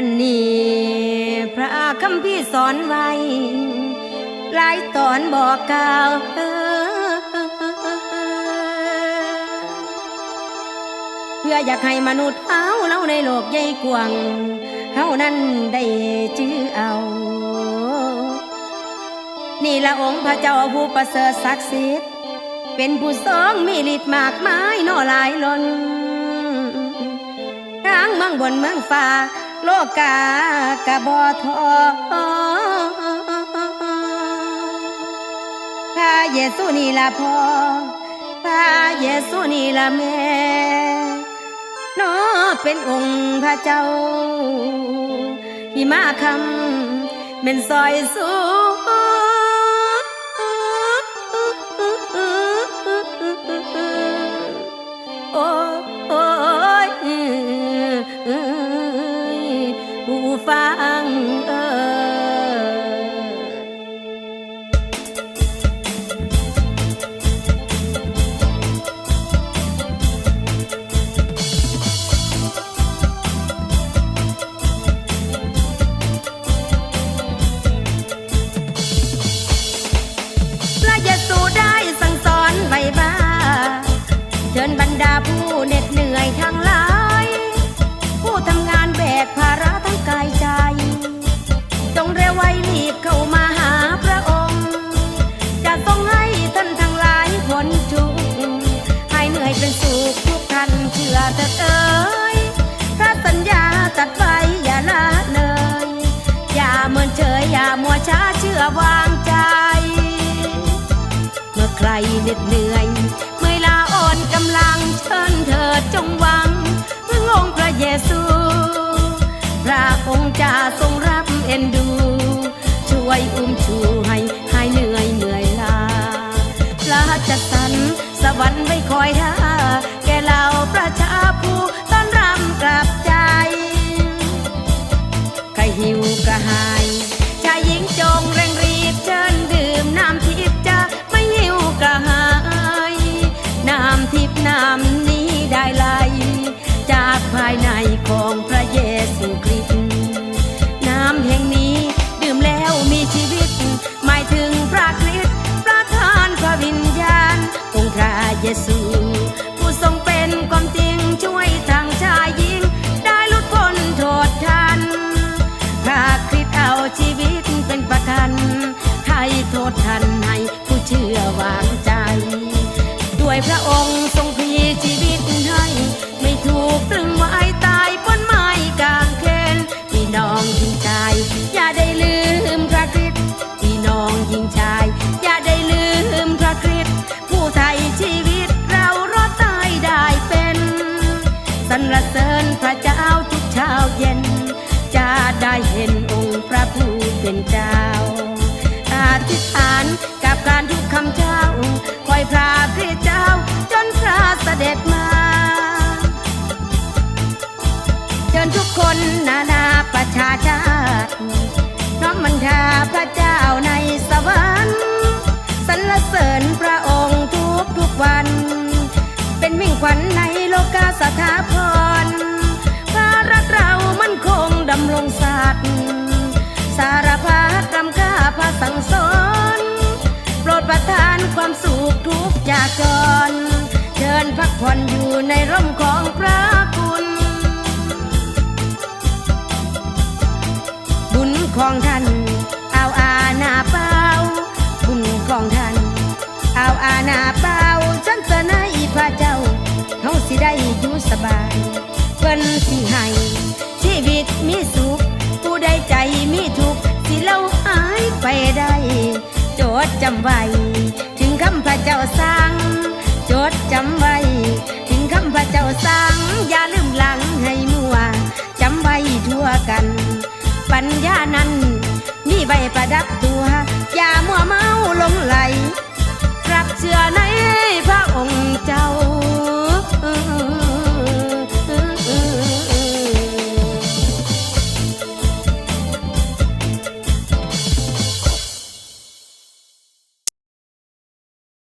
อันนี้พระคำพี่สอนไว้ หลายตอนบอกกล่าวเพื่ออยากให้มนุษย์เฮาเล่าในโลกใหญ่กว้างเฮานั้นได้จื้อเอา นี่ละองค์พระเจ้าผู้ประเสริฐศักดิ์สิทธิ์เป็นผู้ทรงมีฤทธิ์มากมายนอหลายล้นทางเมืองบนเมืองฟ้า โลกากะบอทอพระเยซูนี่ละพ่อพระเยซูนี่ละแม่นอเป็นองค์พระเจ้าที่มาคำเป็นซอยสู บรรดาผู้เหน็ดเหนื่อยทั้งหลาย ผู้ทำงานแบกภาระทั้งกายใจจงเร็วไวรีบเข้ามา อุ้มชูให้หายเหนื่อยเหนื่อยลาพระจัดสรรสวรรค์ไว้คอยท่าแก่เราประชาผู้ต้อนรำกลับใจ ใครหิวกระหาย ให้โทษทันให้ผู้เชื่อวางใจ ด้วยพระองค์ทรงพีชีวิตให้ ไม่ถูกตรึงไว้ตายบนไม้กางเขนพี่น้องหญิงชาย อย่าได้ลืมพระคริสต์พี่น้องหญิงชาย อย่าได้ลืมพระคริสต์ผู้ไทยชีวิตเรารอดตายได้เป็นสรรเสริญพระเจ้าทุกเช้าเย็น จะได้เห็นองค์พระผู้เป็นเจ้า ชิญทุกคนนานาประชาชาติน้อมมันทาพระเจ้าในสวรรค์สรรเสริญพระองค์ทุกทุกวัน เป็นมิ่งขวัญในโลกาสถาพรพระรักเรามันคงดำรงศาสตร์สารพัดรำค่าพระสังสอนโปรดประทานความสุขทุกจากจร เชิญพักผ่อนอยู่ในร่มของพระ ของท่าน เอาอาณาเป้า บุญของท่าน เอาอาณาเป้าฉันเสนออีพระเจ้าเฮาสิได้อยู่สบายเพิ่นสิให้ชีวิตมีสุข ผู้ใดใจมีทุกข์สิเล่าหายไปได้ โจดจำไว้ ถึงคำพระเจ้าสั่งโจดจำไว้ ถึงคำพระเจ้าสั่งอย่าลื นั้น มีใบประดับตัวอย่ามัวเมาลงไหลรับเชื่อใน